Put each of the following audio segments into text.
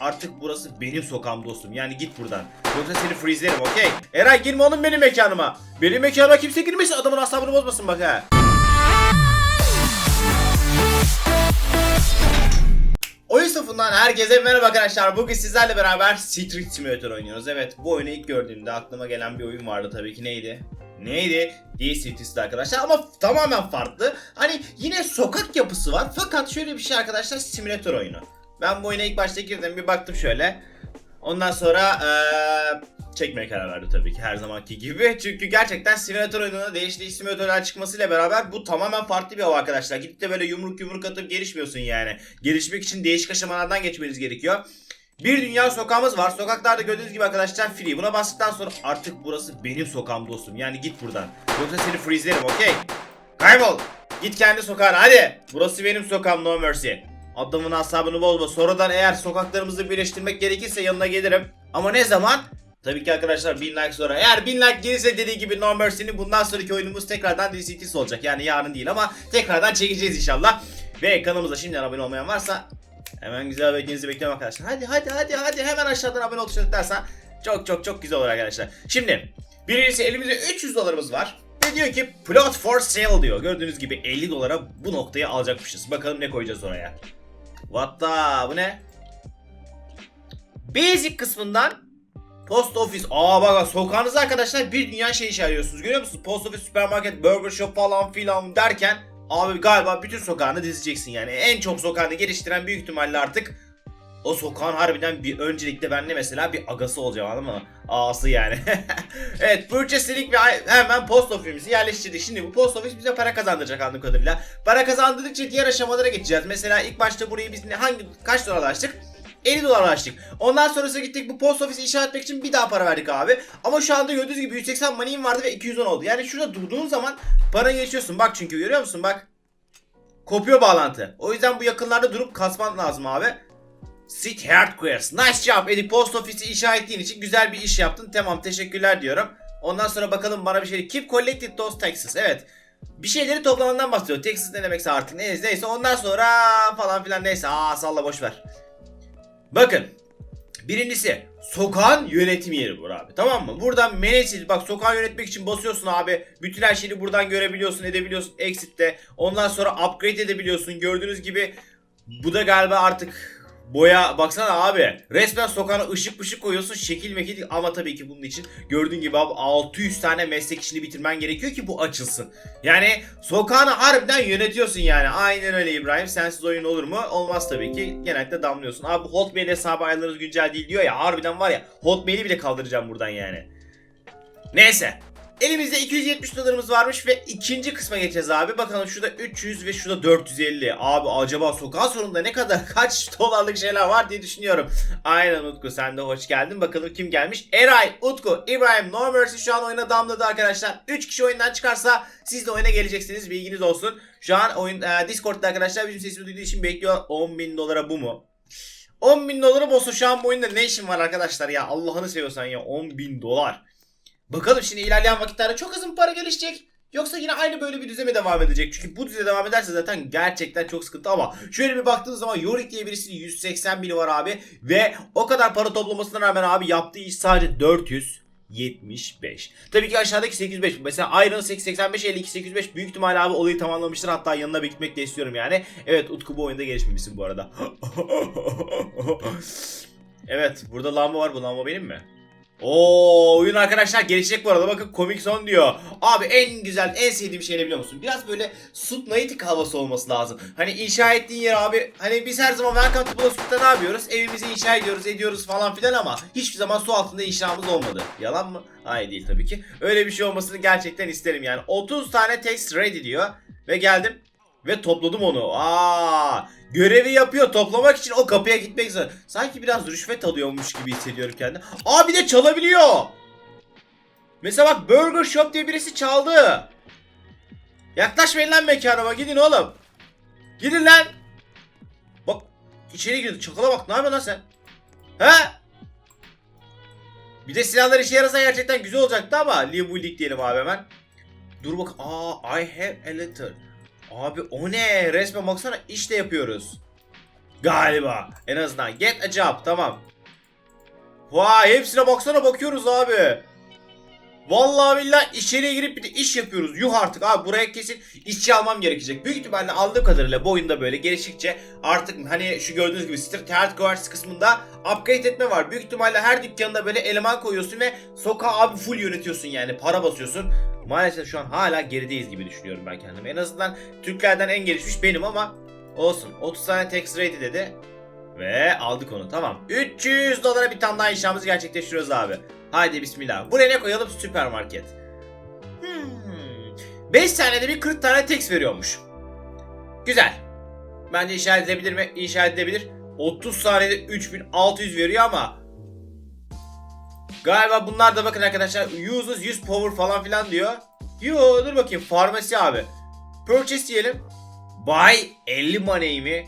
Artık burası benim sokağım dostum. Yani git buradan. Yoksa seni freezelerim okey? Eray girme oğlum benim mekanıma. Benim mekanıma kimse girmesin adamın asabını bozmasın bak ha. Oyun sınıfından herkese merhaba arkadaşlar. Bugün sizlerle beraber Street Simulator oynuyoruz. Evet bu oyunu ilk gördüğümde aklıma gelen bir oyun vardı tabii ki neydi? Neydi? D-City's'ti arkadaşlar ama tamamen farklı. Hani yine sokak yapısı var fakat şöyle bir şey arkadaşlar simülatör oyunu. Ben bu oyuna ilk başta girdim bir baktım şöyle. Ondan sonra eee çekmeye karar verdim tabii ki her zamanki gibi. Çünkü gerçekten simülatör oyununa değişik simülatörler çıkmasıyla beraber bu tamamen farklı bir hava arkadaşlar. Gidip de böyle yumruk yumruk atıp gelişmiyorsun yani. Gelişmek için değişik aşamalardan geçmeniz gerekiyor. Bir dünya sokağımız var. Sokaklarda gördüğünüz gibi arkadaşlar free. Buna bastıktan sonra artık burası benim sokağım dostum. Yani git buradan. Yoksa seni freezelerim okey? Kaybol. Git kendi sokağına hadi. Burası benim sokağım no mercy. Adamın asabını bozma. Sonradan eğer sokaklarımızı birleştirmek gerekirse yanına gelirim. Ama ne zaman? Tabii ki arkadaşlar 1000 like sonra. Eğer 1000 like gelirse dediği gibi No Mercy'nin bundan sonraki oyunumuz tekrardan DCT'si olacak. Yani yarın değil ama tekrardan çekeceğiz inşallah. Ve kanalımıza şimdiden abone olmayan varsa hemen güzel beğeninizi bekliyorum arkadaşlar. Hadi hadi hadi hadi hemen aşağıdan abone ol tuşuna çok çok çok güzel olur arkadaşlar. Şimdi birincisi elimizde 300 dolarımız var. Ve diyor ki plot for sale diyor. Gördüğünüz gibi 50 dolara bu noktayı alacakmışız. Bakalım ne koyacağız oraya. What the bu ne? Basic kısmından Post office. Aa bak bak sokağınızda arkadaşlar bir dünya şey iş arıyorsunuz. Görüyor musunuz? Post office, süpermarket, burger shop falan filan derken abi galiba bütün sokağını dizeceksin yani. En çok sokağını geliştiren büyük ihtimalle artık o sokağın harbiden bir öncelikle ben de mesela bir agası olacağım anladın mı? Ağası yani. evet purchase dedik ve hemen post ofisimizi yerleştirdik. Şimdi bu post ofis bize para kazandıracak anladığım kadarıyla. Para kazandırdıkça diğer aşamalara geçeceğiz. Mesela ilk başta burayı biz ne, hangi kaç dolar açtık? 50 dolar açtık. Ondan sonrasına gittik bu post ofisi inşa etmek için bir daha para verdik abi. Ama şu anda gördüğünüz gibi 180 money'im vardı ve 210 oldu. Yani şurada durduğun zaman para geçiyorsun. Bak çünkü görüyor musun bak. Kopuyor bağlantı. O yüzden bu yakınlarda durup kasman lazım abi. Sit Hardwares. Nice job Eddie. Post ofisi inşa ettiğin için güzel bir iş yaptın. Tamam teşekkürler diyorum. Ondan sonra bakalım bana bir şey. Keep collected those taxes. Evet. Bir şeyleri toplamandan bahsediyor. Texas ne demekse artık neyse neyse. Ondan sonra falan filan neyse. Aa salla boş ver. Bakın. Birincisi sokağın yönetim yeri bu abi. Tamam mı? Buradan manage bak sokağı yönetmek için basıyorsun abi. Bütün her şeyi buradan görebiliyorsun, edebiliyorsun. Exit'te. Ondan sonra upgrade edebiliyorsun. Gördüğünüz gibi bu da galiba artık boya baksana abi. Resmen sokağına ışık ışık koyuyorsun. Şekil mekil ama tabii ki bunun için gördüğün gibi abi 600 tane meslek işini bitirmen gerekiyor ki bu açılsın. Yani sokağını harbiden yönetiyorsun yani. Aynen öyle İbrahim. Sensiz oyun olur mu? Olmaz tabii ki. Genellikle damlıyorsun. Abi Hotmail hesabı ayarlarınız güncel değil diyor ya. Harbiden var ya. Hotmail'i bile kaldıracağım buradan yani. Neyse. Elimizde 270 dolarımız varmış ve ikinci kısma geçeceğiz abi. Bakalım şurada 300 ve şurada 450. Abi acaba sokağın sonunda ne kadar kaç dolarlık şeyler var diye düşünüyorum. Aynen Utku sen de hoş geldin. Bakalım kim gelmiş? Eray, Utku, İbrahim, No Mercy şu an oyuna damladı arkadaşlar. 3 kişi oyundan çıkarsa siz de oyuna geleceksiniz. Bilginiz olsun. Şu an oyun e, Discord'da arkadaşlar bizim sesimi duyduğu için bekliyor. 10 bin dolara bu mu? 10 bin doları bozu şu an bu oyunda ne işin var arkadaşlar ya Allah'ını seviyorsan ya 10 bin dolar. Bakalım şimdi ilerleyen vakitlerde çok hızlı para gelişecek. Yoksa yine aynı böyle bir düze mi devam edecek? Çünkü bu düze devam ederse zaten gerçekten çok sıkıntı ama şöyle bir baktığınız zaman Yorick diye birisinin 180 bini var abi ve o kadar para toplamasına rağmen abi yaptığı iş sadece 475. Tabii ki aşağıdaki 805. Mesela Iron 85 52 805 büyük ihtimalle abi olayı tamamlamıştır. Hatta yanına gitmek de istiyorum yani. Evet Utku bu oyunda gelişmemişsin bu arada. evet burada lamba var. Bu lamba benim mi? Oo oyun arkadaşlar gelişecek bu arada bakın komik son diyor. Abi en güzel en sevdiğim şey ne biliyor musun? Biraz böyle Subnautic havası olması lazım. Hani inşa ettiğin yer abi hani biz her zaman Welcome to Bloskut'ta ne yapıyoruz? Evimizi inşa ediyoruz ediyoruz falan filan ama hiçbir zaman su altında inşamız olmadı. Yalan mı? Hayır değil tabii ki. Öyle bir şey olmasını gerçekten isterim yani. 30 tane text ready diyor ve geldim ve topladım onu. Aa, görevi yapıyor. Toplamak için o kapıya gitmek zor. Sanki biraz rüşvet alıyormuş gibi hissediyorum kendimi. Aa bir de çalabiliyor. Mesela bak Burger Shop diye birisi çaldı. Yaklaşmayın lan mekanıma gidin oğlum. Gidin lan. Bak içeri girdi. Çakala bak ne yapıyorsun lan sen? He? Bir de silahlar işe yarasa gerçekten güzel olacaktı ama Lee Bulldog diyelim abi hemen. Dur bak. Aa I have a letter. Abi o ne? Resmen baksana işte yapıyoruz. Galiba. En azından get a job tamam. Vay hepsine baksana bakıyoruz abi. Vallahi billahi içeriye girip bir de iş yapıyoruz. Yuh artık abi buraya kesin işçi almam gerekecek. Büyük ihtimalle aldığım kadarıyla bu oyunda böyle geliştikçe artık hani şu gördüğünüz gibi Street Hardcore's kısmında upgrade etme var. Büyük ihtimalle her dükkanda böyle eleman koyuyorsun ve sokağı abi full yönetiyorsun yani para basıyorsun. Maalesef şu an hala gerideyiz gibi düşünüyorum ben kendimi. En azından Türklerden en gelişmiş benim ama olsun. 30 tane tax rate dedi. Ve aldık onu tamam. 300 dolara bir tane daha inşamızı gerçekleştiriyoruz abi. Haydi bismillah. Buraya ne koyalım? Süpermarket. Hmm. 5 saniyede bir 40 tane text veriyormuş. Güzel. Bence inşa edilebilir mi? İnşa edilebilir. 30 saniyede 3600 veriyor ama Galiba bunlar da bakın arkadaşlar uses 100 power falan filan diyor. Yo dur bakayım farmasi abi. Purchase diyelim. Buy 50 money mi?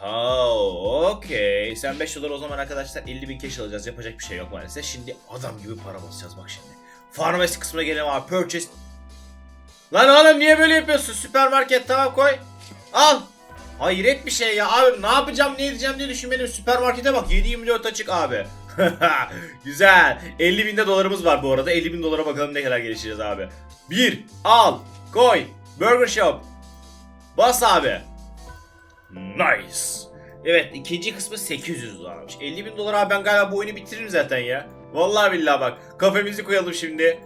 Ha okey. Sen 5 dolar o zaman arkadaşlar 50 bin cash alacağız. Yapacak bir şey yok maalesef. Şimdi adam gibi para basacağız bak şimdi. Farmasi kısmına gelelim abi. Purchase. Lan oğlum niye böyle yapıyorsun? Süpermarket tamam koy. Al. Hayret bir şey ya abi ne yapacağım ne edeceğim diye düşünmedim. Süpermarkete bak 7-24 açık abi. Güzel. 50 binde dolarımız var bu arada. 50 bin dolara bakalım ne kadar gelişeceğiz abi. 1. Al. Koy. Burger Shop. Bas abi. Nice. Evet ikinci kısmı 800 dolarmış. 50 bin dolar abi ben galiba bu oyunu bitiririm zaten ya. Vallahi billahi bak. Kafemizi koyalım şimdi.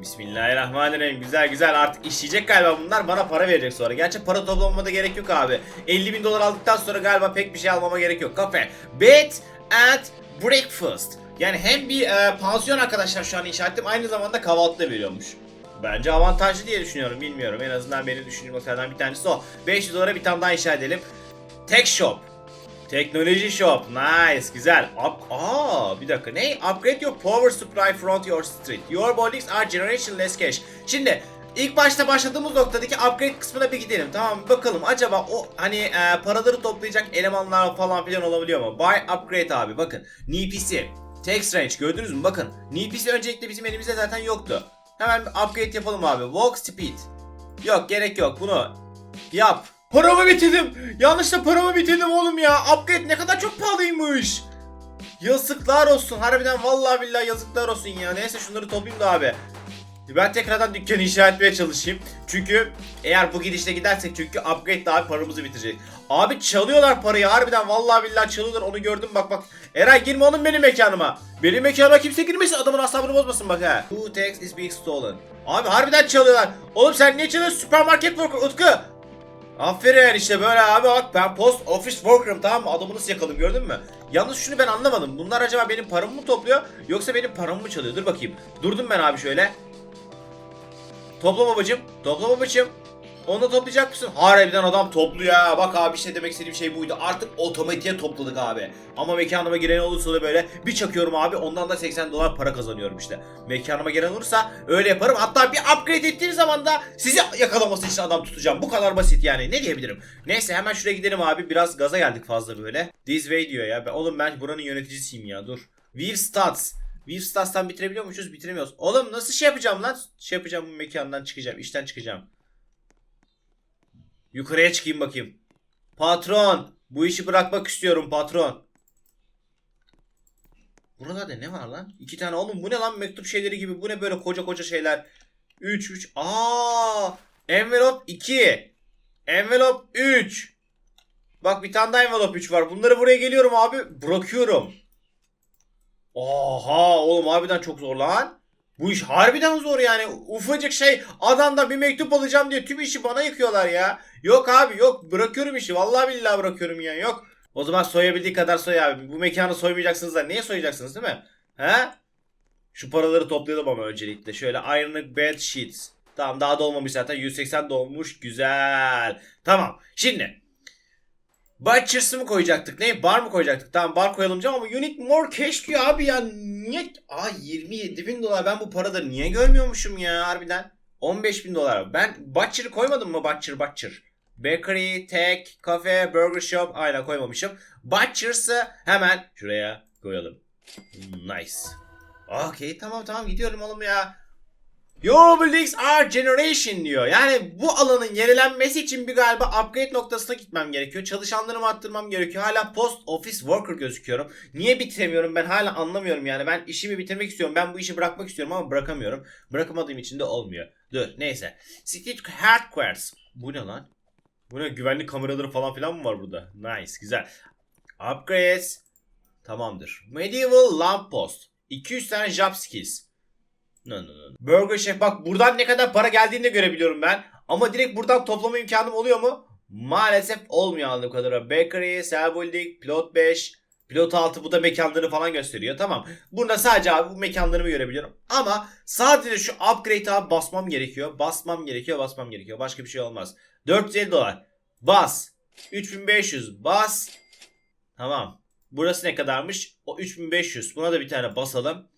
Bismillahirrahmanirrahim. Güzel güzel artık işleyecek galiba bunlar bana para verecek sonra. Gerçi para toplamama da gerek yok abi. 50 bin dolar aldıktan sonra galiba pek bir şey almama gerek yok. Kafe. Bed and breakfast. Yani hem bir e, pansiyon arkadaşlar şu an inşa ettim aynı zamanda kahvaltı da veriyormuş. Bence avantajlı diye düşünüyorum bilmiyorum. En azından benim düşündüğüm noktalardan bir tanesi o. 500 dolara bir tane daha inşa edelim. Tech Shop. Teknoloji Shop. Nice. Güzel. Up Aa, bir dakika. Ne? Upgrade your power supply front your street. Your buildings are generation less cash. Şimdi ilk başta başladığımız noktadaki upgrade kısmına bir gidelim. Tamam? Bakalım acaba o hani e, paraları toplayacak elemanlar falan filan olabiliyor mu? Buy upgrade abi. Bakın. NPC. Text range gördünüz mü? Bakın. NPC öncelikle bizim elimizde zaten yoktu. Hemen bir upgrade yapalım abi. Walk speed. Yok gerek yok. Bunu yap. Paramı bitirdim. Yanlışla paramı bitirdim oğlum ya. Upgrade ne kadar çok pahalıymış. Yazıklar olsun. Harbiden vallahi billahi yazıklar olsun ya. Neyse şunları toplayayım da abi. Ben tekrardan dükkanı inşa etmeye çalışayım. Çünkü eğer bu gidişle gidersek çünkü upgrade daha paramızı bitirecek. Abi çalıyorlar parayı harbiden vallahi billahi çalıyorlar onu gördüm bak bak. Eray girme oğlum benim mekanıma. Benim mekanıma kimse girmesin adamın asabını bozmasın bak ha. Two tax is being stolen. Abi harbiden çalıyorlar. Oğlum sen niye çalıyorsun süpermarket worker Utku? Aferin işte böyle abi bak ben post office worker'ım tamam mı adamı nasıl yakaladım gördün mü? Yalnız şunu ben anlamadım bunlar acaba benim paramı mı topluyor yoksa benim paramı mı çalıyor dur bakayım. Durdum ben abi şöyle. Topla babacım topla babacım. Onu da toplayacak mısın? Harbiden adam topluyor ya. Bak abi işte demek istediğim şey buydu. Artık otomatiğe topladık abi. Ama mekanıma giren olursa da böyle bir çakıyorum abi. Ondan da 80 dolar para kazanıyorum işte. Mekanıma giren olursa öyle yaparım. Hatta bir upgrade ettiğiniz zaman da sizi yakalaması için adam tutacağım. Bu kadar basit yani. Ne diyebilirim? Neyse hemen şuraya gidelim abi. Biraz gaza geldik fazla böyle. This way diyor ya. Oğlum ben buranın yöneticisiyim ya. Dur. View stats. View stats'tan bitirebiliyor muyuz? Bitiremiyoruz. Oğlum nasıl şey yapacağım lan? Şey yapacağım bu mekandan çıkacağım. işten çıkacağım. Yukarıya çıkayım bakayım. Patron. Bu işi bırakmak istiyorum patron. Buralarda ne var lan? İki tane oğlum bu ne lan mektup şeyleri gibi. Bu ne böyle koca koca şeyler. 3 3. Aa! Envelope 2. Envelope 3. Bak bir tane daha envelope 3 var. Bunları buraya geliyorum abi. Bırakıyorum. Oha oğlum harbiden çok zor lan. Bu iş harbiden zor yani. Ufacık şey adamdan bir mektup alacağım diye tüm işi bana yıkıyorlar ya. Yok abi yok bırakıyorum işi. Vallahi billahi bırakıyorum ya yok. O zaman soyabildiği kadar soy abi. Bu mekanı soymayacaksınız da niye soyacaksınız değil mi? He? Şu paraları toplayalım ama öncelikle. Şöyle Iron Bed Sheets. Tamam daha dolmamış zaten. 180 dolmuş. Güzel. Tamam. Şimdi. Butchers'ı mı koyacaktık? Ne? Bar mı koyacaktık? Tamam bar koyalım canım ama need more cash diyor abi ya. Niye? Aa 27 bin dolar. Ben bu paraları niye görmüyormuşum ya harbiden? 15 bin dolar. Ben Butcher'ı koymadım mı? Butcher, Butcher. Bakery, Tech, Cafe, Burger Shop. Aynen koymamışım. Butchers'ı hemen şuraya koyalım. Nice. Okey tamam tamam gidiyorum oğlum ya. Buildings are generation diyor. Yani bu alanın yenilenmesi için bir galiba upgrade noktasına gitmem gerekiyor. Çalışanlarımı arttırmam gerekiyor. Hala post office worker gözüküyorum. Niye bitiremiyorum ben hala anlamıyorum yani. Ben işimi bitirmek istiyorum. Ben bu işi bırakmak istiyorum ama bırakamıyorum. Bırakamadığım için de olmuyor. Dur neyse. City Headquarters. Bu ne lan? Bu ne güvenlik kameraları falan filan mı var burada? Nice güzel. Upgrades. Tamamdır. Medieval Lamppost. 200 tane job skills. No, no, no. Burger Chef bak buradan ne kadar para geldiğini de görebiliyorum ben. Ama direkt buradan toplama imkanım oluyor mu? Maalesef olmuyor anladığım kadarıyla. Bakery, Building, Pilot 5, Pilot 6 bu da mekanları falan gösteriyor. Tamam. Burada sadece abi bu mekanlarımı görebiliyorum. Ama sadece şu upgrade abi basmam gerekiyor. Basmam gerekiyor, basmam gerekiyor. Başka bir şey olmaz. 450 dolar. Bas. 3500 bas. Tamam. Burası ne kadarmış? O 3500. Buna da bir tane basalım.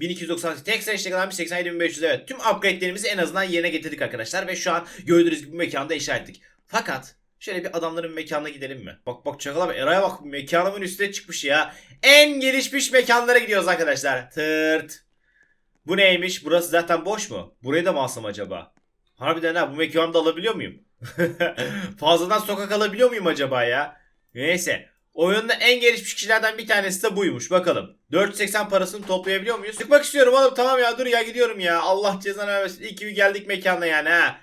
1298 tek sayışta kalan bir 87500 evet. Tüm upgrade'lerimizi en azından yerine getirdik arkadaşlar ve şu an gördüğünüz gibi mekanda inşa. Fakat şöyle bir adamların mekanına gidelim mi? Bak bak çakala Eray'a bak mekanımın üstüne çıkmış ya. En gelişmiş mekanlara gidiyoruz arkadaşlar. Tırt. Bu neymiş? Burası zaten boş mu? Burayı da mı alsam acaba? Harbiden ha bu mekanı da alabiliyor muyum? Fazladan sokak alabiliyor muyum acaba ya? Neyse. Oyunda en gelişmiş kişilerden bir tanesi de buymuş. Bakalım. 480 parasını toplayabiliyor muyuz? Çıkmak istiyorum oğlum. Tamam ya dur ya gidiyorum ya. Allah cezanı vermesin. İyi ki bir geldik mekana yani ha.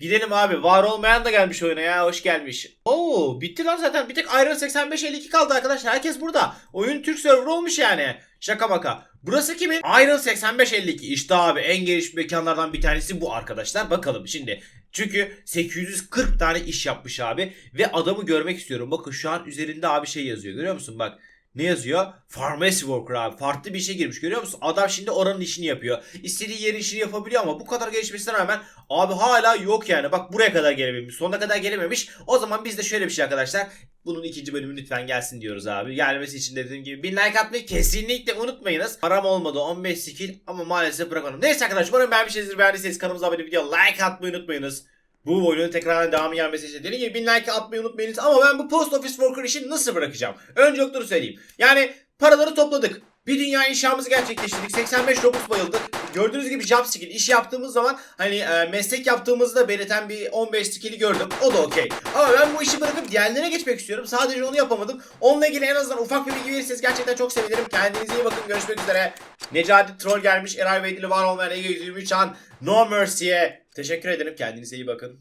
Gidelim abi. Var olmayan da gelmiş oyuna ya. Hoş gelmiş. Oo bitti lan zaten. Bir tek Iron 8552 kaldı arkadaşlar. Herkes burada. Oyun Türk server olmuş yani. Şaka maka. Burası kimin? Iron 8552. İşte abi en gelişmiş mekanlardan bir tanesi bu arkadaşlar. Bakalım şimdi. Çünkü 840 tane iş yapmış abi. Ve adamı görmek istiyorum. Bakın şu an üzerinde abi şey yazıyor. Görüyor musun? Bak. Ne yazıyor? Pharmacy worker abi. Farklı bir şey girmiş görüyor musun? Adam şimdi oranın işini yapıyor. İstediği yerin işini yapabiliyor ama bu kadar gelişmesine rağmen abi hala yok yani. Bak buraya kadar gelememiş. Sonuna kadar gelememiş. O zaman biz de şöyle bir şey arkadaşlar. Bunun ikinci bölümü lütfen gelsin diyoruz abi. Gelmesi için dediğim gibi bin like atmayı kesinlikle unutmayınız. Param olmadı 15 skill ama maalesef bırakmadım. Neyse arkadaşlar umarım beğenmişsinizdir. Beğendiyseniz kanalımıza abone video like atmayı unutmayınız. Bu oyunun tekrardan devamı gelmesi için dediğim gibi bin like atmayı unutmayınız. Ama ben bu post office worker işini nasıl bırakacağım? Önce yoktur söyleyeyim. Yani paraları topladık. Bir dünya inşamızı gerçekleştirdik. 85 Robux bayıldık. Gördüğünüz gibi job skill iş yaptığımız zaman hani e, meslek yaptığımızda belirten bir 15 skill'i gördüm. O da okey. Ama ben bu işi bırakıp diğerlerine geçmek istiyorum. Sadece onu yapamadım. Onunla ilgili en azından ufak bir bilgi verirseniz gerçekten çok sevinirim. Kendinize iyi bakın. Görüşmek üzere. Necati Troll gelmiş. Eray Veydili var olmayan Ege 123 An. No Mercy'ye. Teşekkür ederim. Kendinize iyi bakın.